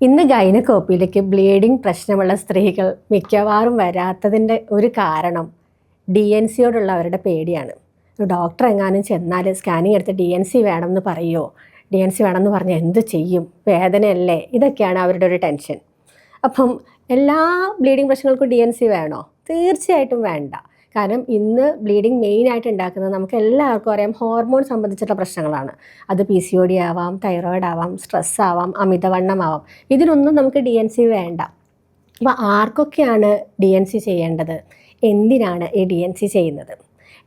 ഇന്ന് ഗൈനക്കോപ്പിയിലേക്ക് ബ്ലീഡിംഗ് പ്രശ്നമുള്ള സ്ത്രീകൾ മിക്കവാറും വരാത്തതിന്റെ ഒരു കാരണം ഡി എൻ സിയോടുള്ള അവരുടെ പേടിയാണ്. ഡോക്ടർ എങ്ങാനും ചെന്നാൽ സ്കാനിങ് എടുത്ത് ഡി എൻ സി വേണമെന്ന് പറയുമോ ഡി എൻ സി വേണമെന്ന് പറഞ്ഞാൽ എന്ത് ചെയ്യും? വേദനയല്ലേ? ഇതൊക്കെയാണ് അവരുടെ ഒരു ടെൻഷൻ. അപ്പം എല്ലാ ബ്ലീഡിംഗ് പ്രശ്നങ്ങൾക്കും ഡി എൻ സി വേണോ? തീർച്ചയായിട്ടും വേണ്ട. കാരണം ഇന്ന് ബ്ലീഡിങ് മെയിനായിട്ട് ഉണ്ടാക്കുന്നത് നമുക്ക് എല്ലാവർക്കും അറിയാം ഹോർമോൺ സംബന്ധിച്ചിട്ടുള്ള പ്രശ്നങ്ങളാണ്. അത് പി സി ഒ ഡി ആവാം തൈറോയിഡ് ആവാം സ്ട്രെസ് ആവാം അമിതവണ്ണം ആവാം ഇതിനൊന്നും നമുക്ക് ഡി എൻ സി വേണ്ട. അപ്പോൾ ആർക്കൊക്കെയാണ് ഡി എൻ സി ചെയ്യേണ്ടത്? എന്തിനാണ് ഈ ഡി എൻ സി ചെയ്യുന്നത്?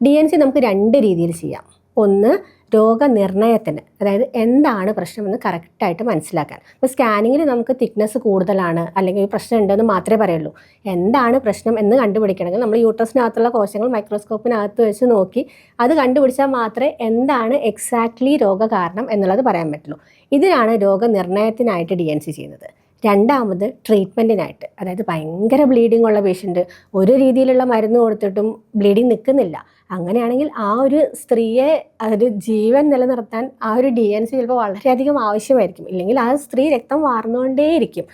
ഡി എൻ സി നമുക്ക് രണ്ട് രീതിയിൽ ചെയ്യാം. ഒന്ന് രോഗനിർണയത്തിന് അതായത് എന്താണ് പ്രശ്നമെന്ന് കറക്റ്റായിട്ട് മനസ്സിലാക്കാൻ. ഇപ്പോൾ സ്കാനിങ്ങിൽ നമുക്ക് തിക്നെസ് കൂടുതലാണ് അല്ലെങ്കിൽ പ്രശ്നം ഉണ്ടെന്ന് മാത്രമേ പറയുള്ളൂ. എന്താണ് പ്രശ്നം എന്ന് കണ്ടുപിടിക്കണമെങ്കിൽ നമ്മൾ യൂട്രസിനകത്തുള്ള കോശങ്ങൾ മൈക്രോസ്കോപ്പിനകത്ത് വെച്ച് നോക്കി അത് കണ്ടുപിടിച്ചാൽ മാത്രമേ എന്താണ് എക്സാക്ട്ലി രോഗകാരണം എന്നുള്ളത് പറയാൻ പറ്റുള്ളൂ. ഇതിനാണ് രോഗനിർണയത്തിനായിട്ട് ഡി എൻ സി ചെയ്യുന്നത്. രണ്ടാമത് ട്രീറ്റ്മെന്റിനായിട്ട് അതായത് ഭയങ്കര ബ്ലീഡിംഗ് ഉള്ള പേഷ്യന്റ് ഒരു രീതിയിലുള്ള മരുന്ന് കൊടുത്തിട്ടും ബ്ലീഡിങ് നിൽക്കുന്നില്ല. അങ്ങനെയാണെങ്കിൽ ആ ഒരു സ്ത്രീയെ ഒരു ജീവൻ നിലനിർത്താൻ ആ ഒരു ഡി എൻ സി ചിലപ്പോൾ വളരെയധികം ആവശ്യമായിരിക്കും. ഇല്ലെങ്കിൽ ആ സ്ത്രീ രക്തം വാർന്നുകൊണ്ടേയിരിക്കും.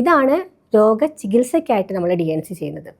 ഇതാണ് രോഗ ചികിത്സയ്ക്കായിട്ട് നമ്മൾ ഡി എൻ സി ചെയ്യുന്നത്.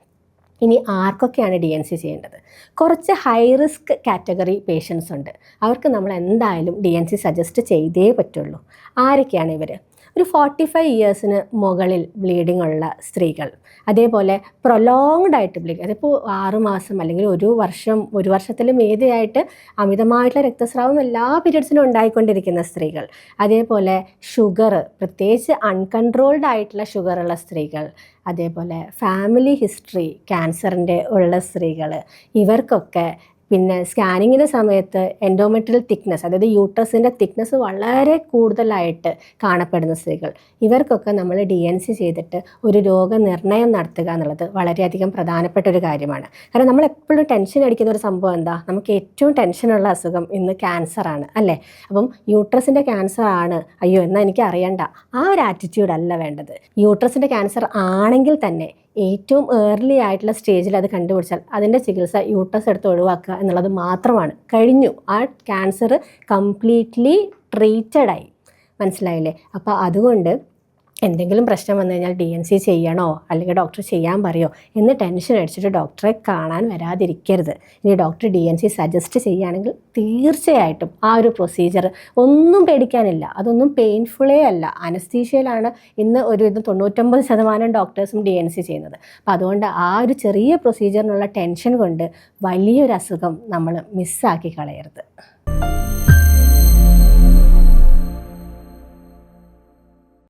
ഇനി ആർക്കൊക്കെയാണ് ഡി എൻ സി ചെയ്യേണ്ടത്? കുറച്ച് ഹൈ റിസ്ക് കാറ്റഗറി പേഷ്യൻസ് ഉണ്ട്. അവർക്ക് നമ്മൾ എന്തായാലും ഡി എൻ സി സജസ്റ്റ് ചെയ്തേ പറ്റുള്ളൂ. ആരൊക്കെയാണ് ഇവർ ഒരു ഫോർട്ടി ഫൈവ് ഇയേഴ്സിന് മുകളിൽ ബ്ലീഡിംഗ് ഉള്ള സ്ത്രീകൾ. അതേപോലെ പ്രൊലോങ്ഡ് ആയിട്ട് ബ്ലീഡിങ് അതിപ്പോൾ ആറുമാസം അല്ലെങ്കിൽ ഒരു വർഷം ഒരു വർഷത്തിലും മീതിയായിട്ട് അമിതമായിട്ടുള്ള രക്തസ്രാവം എല്ലാ പീരീഡ്സിനും ഉണ്ടായിക്കൊണ്ടിരിക്കുന്ന സ്ത്രീകൾ. അതേപോലെ ഷുഗർ പ്രത്യേകിച്ച് അൺകൺട്രോൾഡ് ആയിട്ടുള്ള ഷുഗർ ഉള്ള സ്ത്രീകൾ. അതേപോലെ ഫാമിലി ഹിസ്റ്ററി ക്യാൻസറിന്റെ ഉള്ള സ്ത്രീകൾ. ഇവർക്കൊക്കെ പിന്നെ സ്കാനിങ്ങിന്റെ സമയത്ത് എൻഡോമെട്രിയൽ തിക്നെസ് അതായത് യൂട്രസിന്റെ തിക്നെസ് വളരെ കൂടുതലായിട്ട് കാണപ്പെടുന്ന സ്ത്രീകൾ. ഇവർക്കൊക്കെ നമ്മൾ ഡി എൻ സി ചെയ്തിട്ട് ഒരു രോഗനിർണയം നടത്തുക എന്നുള്ളത് വളരെയധികം പ്രധാനപ്പെട്ട ഒരു കാര്യമാണ്. കാരണം നമ്മൾ എപ്പോഴും ടെൻഷൻ അടിക്കുന്ന ഒരു സംഭവം എന്താ? നമുക്ക് ഏറ്റവും ടെൻഷനുള്ള അസുഖം ഇന്ന് ക്യാൻസറാണ് അല്ലേ? അപ്പം യൂട്രസിന്റെ ക്യാൻസർ ആണ്. അയ്യോ എന്നാൽ എനിക്ക് അറിയണ്ട. ആ ഒരു ആറ്റിറ്റ്യൂഡ് അല്ല വേണ്ടത്. യൂട്രസിന്റെ ക്യാൻസർ ആണെങ്കിൽ തന്നെ ഏറ്റവും ഏർലി ആയിട്ടുള്ള സ്റ്റേജിൽ അത് കണ്ടുപിടിച്ചാൽ അതിന്റെ ചികിത്സ യൂട്ടസ് എടുത്ത് ഒഴിവാക്കുക എന്നുള്ളത് മാത്രമാണ്. കഴിഞ്ഞു. ആ ക്യാൻസർ കംപ്ലീറ്റ്ലി ട്രീറ്റഡായി മനസ്സിലായില്ലേ? അപ്പോൾ അതുകൊണ്ട് എന്തെങ്കിലും പ്രശ്നം വന്നു കഴിഞ്ഞാൽ ഡി എൻ സി ചെയ്യണോ? അല്ലെങ്കിൽ ഡോക്ടർ ചെയ്യാൻ പറയോ? എന്ന് ടെൻഷൻ അടിച്ചിട്ട് ഡോക്ടറെ കാണാൻ വരാതിരിക്കരുത്. ഇനി doctor D N C suggest ചെയ്യുകയാണെങ്കിൽ തീർച്ചയായിട്ടും ആ ഒരു പ്രൊസീജിയർ ഒന്നും പേടിക്കാനില്ല. അതൊന്നും പെയിൻഫുള്ളേ അല്ല. അനസ്തീഷ്യയിലാണ് ഇന്ന് ഒരു ഇത് തൊണ്ണൂറ്റൊമ്പത് ശതമാനം ഡോക്ടേഴ്സും ഡി എൻ സി ചെയ്യുന്നത്. അപ്പോൾ അതുകൊണ്ട് ആ ഒരു ചെറിയ പ്രൊസീജിയറിനുള്ള ടെൻഷൻ കൊണ്ട് വലിയൊരു അസുഖം നമ്മൾ മിസ്സാക്കി കളയരുത്.